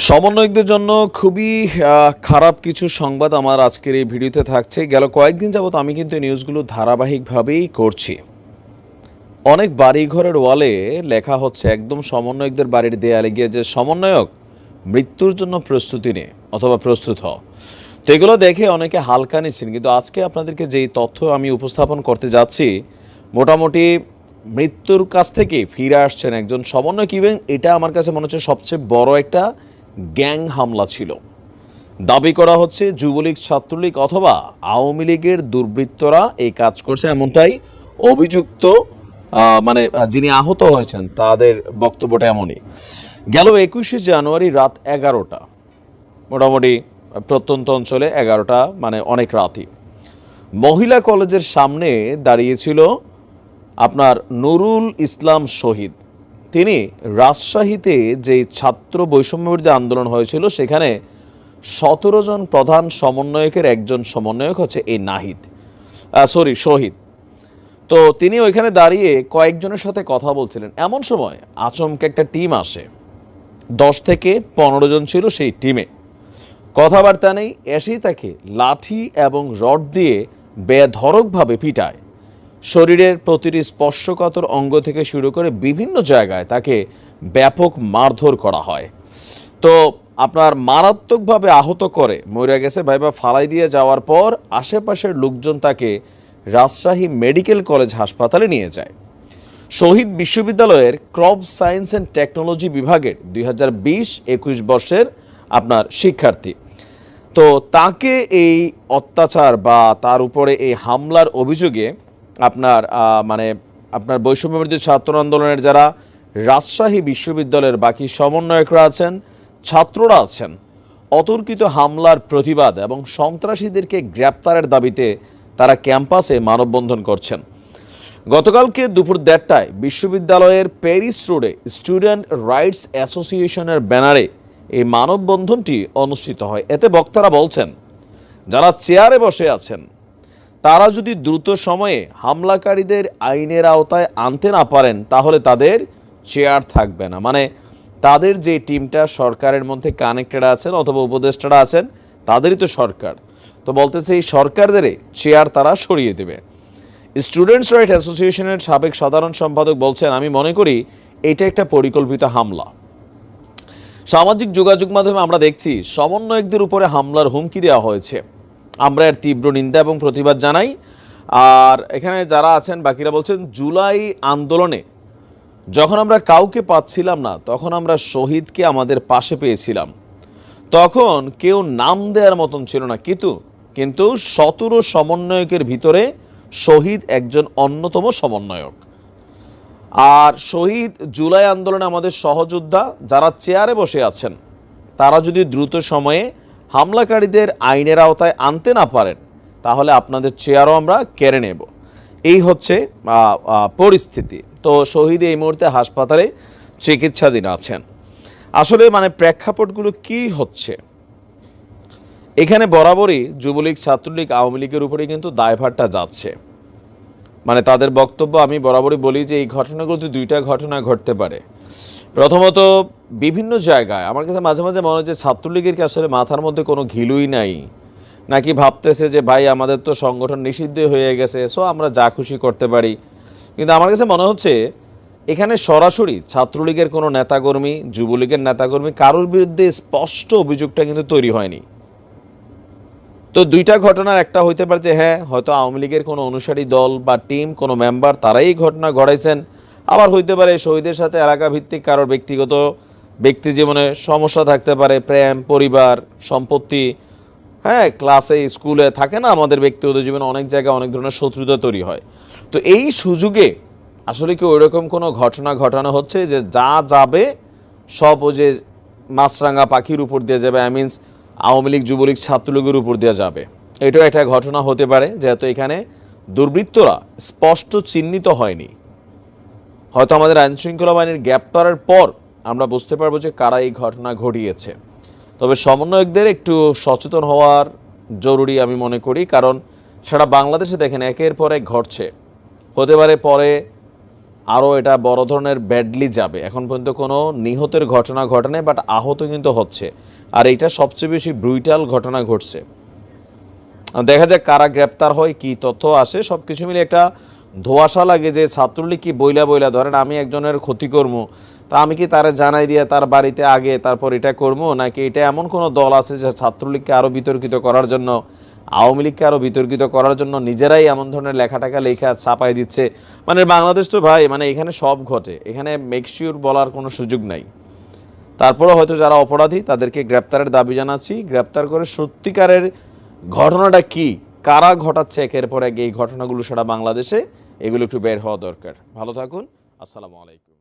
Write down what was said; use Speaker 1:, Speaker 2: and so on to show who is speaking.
Speaker 1: সমন্বয়কদের জন্য খুবই খারাপ কিছু সংবাদ আমার আজকের এই ভিডিওতে থাকছে। গেল কয়েকদিন যাবত আমি কিন্তু এই নিউজগুলো ধারাবাহিকভাবেই করছি। অনেক বাড়িঘরের ওয়ালে লেখা হচ্ছে, একদম সমন্বয়কদের বাড়ির দেয়ালে গিয়ে যে সমন্বয়ক মৃত্যুর জন্য প্রস্তুতি নে অথবা প্রস্তুত হ তো এগুলো দেখে অনেকে হালকা নিচ্ছেন, কিন্তু আজকে আপনাদেরকে যেই তথ্য আমি উপস্থাপন করতে যাচ্ছি, মোটামুটি মৃত্যুর কাছ থেকে ফিরে আসছেন একজন সমন্বয়ক। ইভেন এটা আমার কাছে মনে হচ্ছে সবচেয়ে বড় একটা গ্যাং হামলা ছিল। দাবি করা হচ্ছে যুবলীগ, ছাত্রলীগ অথবা আওয়ামী লীগের দুর্বৃত্তরা এই কাজ করছে এমনটাই অভিযুক্ত মানে যিনি আহত হয়েছেন, তাদের বক্তব্যটা এমনই। গেল একুশে জানুয়ারি রাত এগারোটা। মোটামুটি প্রত্যন্ত অঞ্চলে এগারোটা মানে অনেক রাতই। মহিলা কলেজের সামনে দাঁড়িয়েছিল আপনার নুরুল ইসলাম শহীদ। তিনি রাজশাহীতে যে ছাত্র বৈষম্যবিরোধী আন্দোলন হয়েছিল, সেখানে সতেরো জন প্রধান সমন্বয়কের একজন সমন্বয়ক হচ্ছে এই নাহিদ সরি শহীদ। তো তিনি ওইখানে দাঁড়িয়ে কয়েকজনের সাথে কথা বলছিলেন। এমন সময় আচমকে একটা টিম আসে। দশ থেকে পনেরো জন ছিল সেই টিমে। কথাবার্তা নেই, এসেই তাকে লাঠি এবং রড দিয়ে বেধরকভাবে পিটায়। শরীরের প্রতিটি স্পর্শকাতর অঙ্গ থেকে শুরু করে বিভিন্ন জায়গায় তাকে ব্যাপক মারধর করা হয়। তো আপনার মারাত্মকভাবে আহত করে মরে গেছে ভাইবা ফালাই দিয়ে যাওয়ার পর আশেপাশের লোকজন তাকে রাজশাহী মেডিকেল কলেজ হাসপাতালে নিয়ে যায়। শহীদ বিশ্ববিদ্যালয়ের ক্রপ সায়েন্স অ্যান্ড টেকনোলজি বিভাগের দুই হাজার বিশ একুশ বর্ষের আপনার শিক্ষার্থী। তো তাকে এই অত্যাচার বা তার উপরে এই হামলার অভিযোগে আপনার মানে আপনার বৈষম্যবিরোধী ছাত্র আন্দোলনের যারা রাজশাহী বিশ্ববিদ্যালয়ের বাকি সমন্বয়করা আছেন, ছাত্ররা আছেন, অতর্কিত হামলার প্রতিবাদ এবং সন্ত্রাসীদেরকে গ্রেপ্তারের দাবিতে তারা ক্যাম্পাসে মানববন্ধন করছেন। গতকালকে দুপুর দেড়টায় বিশ্ববিদ্যালয়ের প্যারিস রোডে স্টুডেন্ট রাইটস অ্যাসোসিয়েশনের ব্যানারে এই মানববন্ধনটি অনুষ্ঠিত হয়। এতে বক্তারা বলছেন, যারা চেয়ারে বসে আছেন তারা যদি দ্রুত সময়ে হামলাকারীদের আইনের আওতায় আনতে না পারেন, তাহলে তাদের চেয়ার থাকবে না। মানে তাদের যে টিমটা সরকারের মধ্যে কানেক্টেড আছেন অথবা উপদেষ্টারা আছেন, তাদেরই তো সরকার। তো বলতেছে এই সরকারদের চেয়ার তারা সরিয়ে দেবে। স্টুডেন্টস রাইট অ্যাসোসিয়েশনের সাবেক সাধারণ সম্পাদক বলছেন, আমি মনে করি এটা একটা পরিকল্পিত হামলা। সামাজিক যোগাযোগ মাধ্যমে আমরা দেখছি, সমন্বয়কদের উপরে হামলার হুমকি দেওয়া হয়েছে। আমরা এর তীব্র নিন্দা এবং প্রতিবাদ জানাই। আর এখানে যারা আছেন, বাকিরা বলছেন, জুলাই আন্দোলনে যখন আমরা কাউকে পাচ্ছিলাম না, তখন আমরা শহীদকে আমাদের পাশে পেয়েছিলাম। তখন কেউ নাম দেওয়ার মতন ছিল না। কিন্তু কিন্তু সতেরো সমন্বয়কের ভিতরে শহীদ একজন অন্যতম সমন্বয়ক। আর শহীদ জুলাই আন্দোলনে আমাদের সহযোদ্ধা যারা চেয়ারে বসে আছেন, তারা যদি দ্রুত সময়ে হামলাকারীদের আইনের আওতায় আনতে না পারেন, তাহলে আপনাদের চেয়ারও আমরা কেড়ে নেব। এই হচ্ছে পরিস্থিতি। তো শহীদ এই মুহূর্তে হাসপাতালে চিকিৎসাধীন আছেন। আসলে মানে প্রেক্ষাপটগুলো কি হচ্ছে? এখানে বরাবরই যুবলীগ, ছাত্রলীগ, আওয়ামী লীগের উপরে কিন্তু দায়ভারটা যাচ্ছে। মানে তাদের বক্তব্য আমি বরাবরই বলি যে, এই ঘটনাগুলোতে দুইটা ঘটনা ঘটতে পারে। প্রথমত, বিভিন্ন জায়গায় আমার কাছে মাঝে মাঝে মনে হচ্ছে ছাত্রলীগের কি আসলে মাথার মধ্যে কোনো ঘিলুই নাই? নাকি ভাবতেছে যে, ভাই, আমাদের তো সংগঠন নিষিদ্ধ হয়ে গেছে সো আমরা যা খুশি করতে পারি। কিন্তু আমার কাছে মনে হচ্ছে, এখানে সরাসরি ছাত্রলীগের কোনো নেতাকর্মী, যুবলীগের নেতাকর্মী কারোর বিরুদ্ধে স্পষ্ট অভিযোগটা কিন্তু তৈরি হয়নি। তো দুইটা ঘটনার একটা হইতে পারে যে হ্যাঁ হয়তো আওয়ামী লীগের কোনো অনুসারী দল বা টিম, কোনো মেম্বার তারাই ঘটনা ঘটাইছেন। আবার হইতে পারে শহীদের সাথে এলাকা ভিত্তিক কারোর ব্যক্তিগত ব্যক্তি জীবনে সমস্যা থাকতে পারে, প্রেম, পরিবার, সম্পত্তি। হ্যাঁ ক্লাসে, স্কুলে থাকে না আমাদের ব্যক্তিগত জীবনে অনেক জায়গায় অনেক ধরনের শত্রুতা তৈরি হয়। তো এই সুযোগে আসলে কি ওইরকম কোনো ঘটনা ঘটানো হচ্ছে যে যা যাবে সব ও যে মাছরাঙা পাখির উপর দিয়ে যাবে আই মিনস আওয়ামী লীগ, যুবলীগ, ছাত্রলীগের উপর দিয়ে যাবে? এটাও একটা ঘটনা হতে পারে, যেহেতু এখানে দুর্বৃত্তরা স্পষ্ট চিহ্নিত হয়নি। হয়তো আমাদের আইন শৃঙ্খলা বাহিনীর গ্রেপ্তারের পর আমরা বুঝতে পারব যে কারা এই ঘটনা ঘটিয়েছে। তবে সমন্বয়কদের একটু সচেতন হওয়ার জরুরি আমি মনে করি, কারণ সারা বাংলাদেশে দেখেন একের পর এক ঘটছে। হতে পারে পরে আরও এটা বড় ধরনের ব্যাডলি যাবে। এখন পর্যন্ত কোনো নিহতের ঘটনা ঘটে বাট আহত কিন্তু হচ্ছে। আর এটা সবচেয়ে বেশি ব্রুইটাল ঘটনা ঘটছে। দেখা যাক কারা গ্রেপ্তার হয়, কি তথ্য আসে। সব কিছু মিলে একটা ধোয়াশা লাগে যে ছাত্রলীগ কি বইলা বইলা, ধরেন আমি একজনের ক্ষতি করব তা আমি কি তারা জানাই দিয়ে তার বাড়িতে আগে তারপর এটা করব নাকি এটা এমন কোনো দল আছে যে ছাত্রলীগকে আরও বিতর্কিত করার জন্য, আওয়ামী লীগকে আরও বিতর্কিত করার জন্য নিজেরাই এমন ধরনের লেখাটাকা লেখা ছাপাই দিচ্ছে? মানে বাংলাদেশ তো ভাই মানে এখানে সব ঘটে, এখানে মেকশিওর বলার কোনো সুযোগ নাই। তারপরে হয়তো যারা অপরাধী, তাদেরকে গ্রেপ্তারের দাবি জানাচ্ছি। গ্রেপ্তার করে সত্যিকারের ঘটনাটা কি? কারা ঘটাচ্ছে একের পর এক এই ঘটনাগুলো সারা বাংলাদেশে, এগুলো একটু বের হওয়া দরকার। ভালো থাকুন, আসসালামু আলাইকুম।